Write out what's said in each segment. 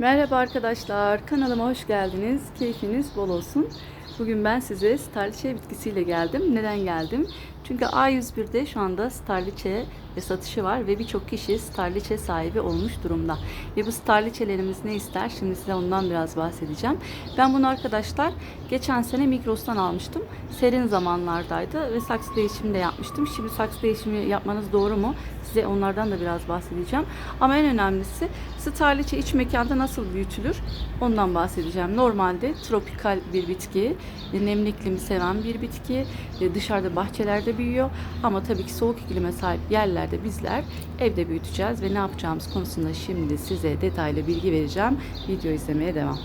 Merhaba arkadaşlar, kanalıma hoş geldiniz. Keyfiniz bol olsun. Bugün ben size starliçe bitkisiyle geldim. Neden geldim? Çünkü A101'de şu anda starliçe ve satışı var ve birçok kişi starliçe sahibi olmuş durumda. Ve bu starliçelerimiz ne ister? Şimdi size ondan biraz bahsedeceğim. Ben bunu arkadaşlar geçen sene Migros'tan almıştım. Serin zamanlardaydı ve saksı değişimi de yapmıştım. Şimdi saksı değişimi yapmanız doğru mu? Size onlardan da biraz bahsedeceğim. Ama en önemlisi starliçe iç mekanda nasıl büyütülür? Ondan bahsedeceğim. Normalde tropikal bir bitki, nemli iklimi seven bir bitki, e, dışarıda bahçelerde büyüyor. Ama tabii ki soğuk iklime sahip yerlerde bizler evde büyüteceğiz ve ne yapacağımız konusunda şimdi size detaylı bilgi vereceğim. Video izlemeye devam.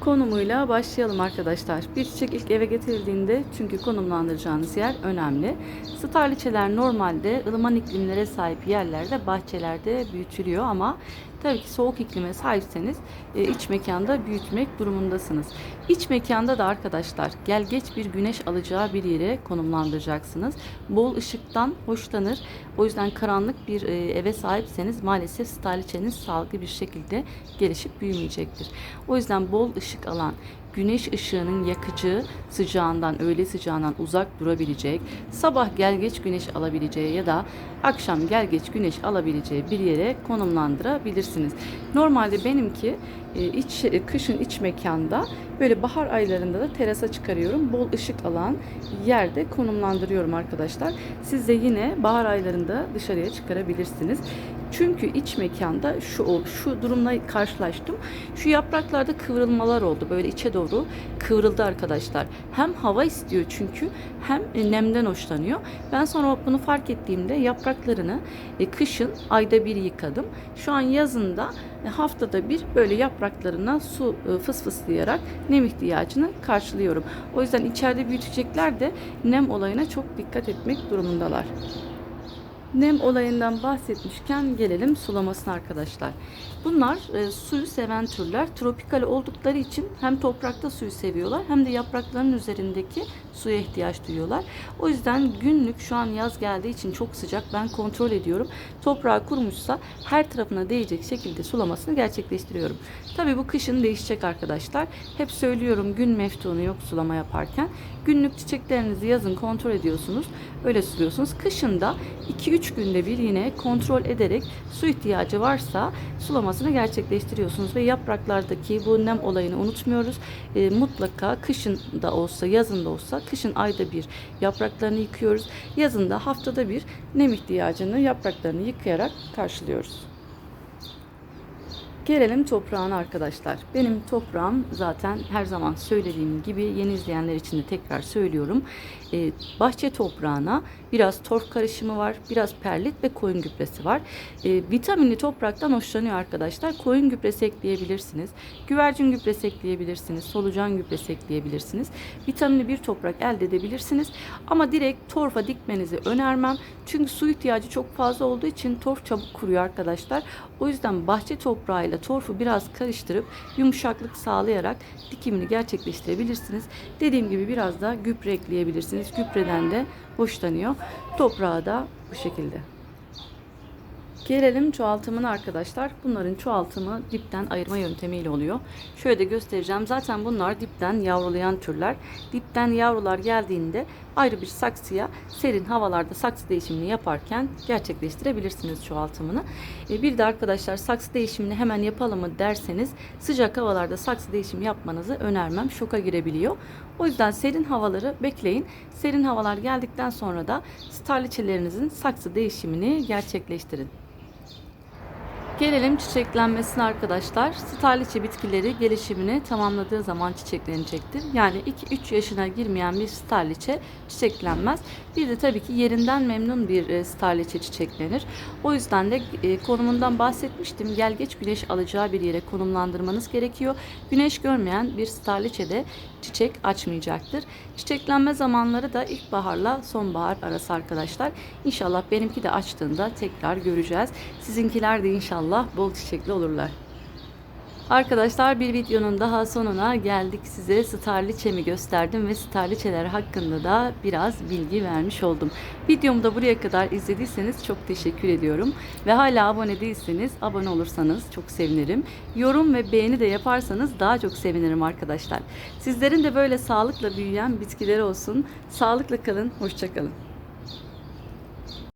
Konumuyla başlayalım arkadaşlar. Bir çiçek ilk eve getirildiğinde çünkü konumlandıracağınız yer önemli. Starliçeler normalde ılıman iklimlere sahip yerlerde, bahçelerde büyütülüyor ama tabii ki soğuk iklime sahipseniz e, iç mekanda büyütmek durumundasınız. İç mekanda da arkadaşlar gel geç bir güneş alacağı bir yere konumlandıracaksınız. Bol ışıktan hoşlanır. O yüzden karanlık bir e, eve sahipseniz maalesef starliçeniz sağlıklı bir şekilde gelişip büyümeyecektir. O yüzden bol ışık alan, güneş ışığının yakıcı sıcağından, öğle sıcağından uzak durabilecek, sabah gel geç güneş alabileceği ya da akşam gel geç güneş alabileceği bir yere konumlandırabilirsiniz. Normalde benimki e, iç e, kışın iç mekanda böyle bahar aylarında da terasa çıkarıyorum. Bol ışık alan yerde konumlandırıyorum arkadaşlar. Siz de yine bahar aylarında dışarıya çıkarabilirsiniz. Çünkü iç mekanda şu şu durumla karşılaştım. Şu yapraklarda kıvrılmalar oldu. Böyle içe doğru kıvrıldı arkadaşlar. Hem hava istiyor çünkü hem e, nemden hoşlanıyor. Ben sonra bunu fark ettiğimde yapraklarını e, kışın ayda bir yıkadım. Şu an yazında e, haftada bir böyle yapraklarına su fısfıslayarak nem ihtiyacını karşılıyorum. O yüzden içeride büyütecekler de nem olayına çok dikkat etmek durumundalar. Nem olayından bahsetmişken gelelim sulamasına arkadaşlar. Bunlar e, suyu seven türler. Tropikal oldukları için hem toprakta suyu seviyorlar hem de yapraklarının üzerindeki suya ihtiyaç duyuyorlar. O yüzden günlük şu an yaz geldiği için çok sıcak ben kontrol ediyorum. Toprağı kurumuşsa her tarafına değecek şekilde sulamasını gerçekleştiriyorum. Tabii bu kışın değişecek arkadaşlar. Hep söylüyorum gün meftunu yok sulama yaparken. Günlük çiçeklerinizi yazın kontrol ediyorsunuz. Öyle suluyorsunuz. Kışın da 2-3 günde bir yine kontrol ederek su ihtiyacı varsa sulamasını gerçekleştiriyorsunuz ve yapraklardaki bu nem olayını unutmuyoruz. E, mutlaka kışın da olsa yazın da olsa kışın ayda bir yapraklarını yıkıyoruz. Yazın da haftada bir nem ihtiyacını yapraklarını yıkayarak karşılıyoruz. Gelelim toprağına arkadaşlar. Benim toprağım zaten her zaman söylediğim gibi yeni izleyenler için de tekrar söylüyorum. Ee, bahçe toprağına biraz torf karışımı var, biraz perlit ve koyun gübresi var. Ee, vitaminli topraktan hoşlanıyor arkadaşlar. Koyun gübresi ekleyebilirsiniz. Güvercin gübresi ekleyebilirsiniz. Solucan gübresi ekleyebilirsiniz. Vitaminli bir toprak elde edebilirsiniz. Ama direkt torfa dikmenizi önermem. Çünkü su ihtiyacı çok fazla olduğu için torf çabuk kuruyor arkadaşlar. O yüzden bahçe toprağıyla torfu biraz karıştırıp yumuşaklık sağlayarak dikimini gerçekleştirebilirsiniz. Dediğim gibi biraz da gübre ekleyebilirsiniz. Gübreden de hoşlanıyor. Toprağı da bu şekilde. Gelelim çoğaltımına arkadaşlar. Bunların çoğaltımı dipten ayırma yöntemiyle oluyor. Şöyle de göstereceğim. Zaten bunlar dipten yavrulayan türler. Dipten yavrular geldiğinde ayrı bir saksıya serin havalarda saksı değişimini yaparken gerçekleştirebilirsiniz çoğaltımını. E, Bir de arkadaşlar saksı değişimini hemen yapalım mı derseniz sıcak havalarda saksı değişimi yapmanızı önermem. Şoka girebiliyor. O yüzden serin havaları bekleyin. Serin havalar geldikten sonra da starliçelerinizin saksı değişimini gerçekleştirin. Gelelim çiçeklenmesine arkadaşlar. Starliçe bitkileri gelişimini tamamladığı zaman çiçeklenecektir. Yani 2-3 yaşına girmeyen bir starliçe çiçeklenmez. Bir de tabii ki yerinden memnun bir e, starliçe çiçeklenir. O yüzden de e, konumundan bahsetmiştim. Gel geç güneş alacağı bir yere konumlandırmanız gerekiyor. Güneş görmeyen bir starliçe de çiçek açmayacaktır. Çiçeklenme zamanları da ilkbaharla sonbahar arası arkadaşlar. İnşallah benimki de açtığında tekrar göreceğiz. Sizinkiler de inşallah bol çiçekli olurlar. Arkadaşlar bir videonun daha sonuna geldik. Size starliçemi gösterdim ve starliçeler hakkında da biraz bilgi vermiş oldum. Videomu da buraya kadar izlediyseniz çok teşekkür ediyorum. Ve hala abone değilseniz abone olursanız çok sevinirim. Yorum ve beğeni de yaparsanız daha çok sevinirim arkadaşlar. Sizlerin de böyle sağlıkla büyüyen bitkileri olsun. Sağlıkla kalın, hoşçakalın.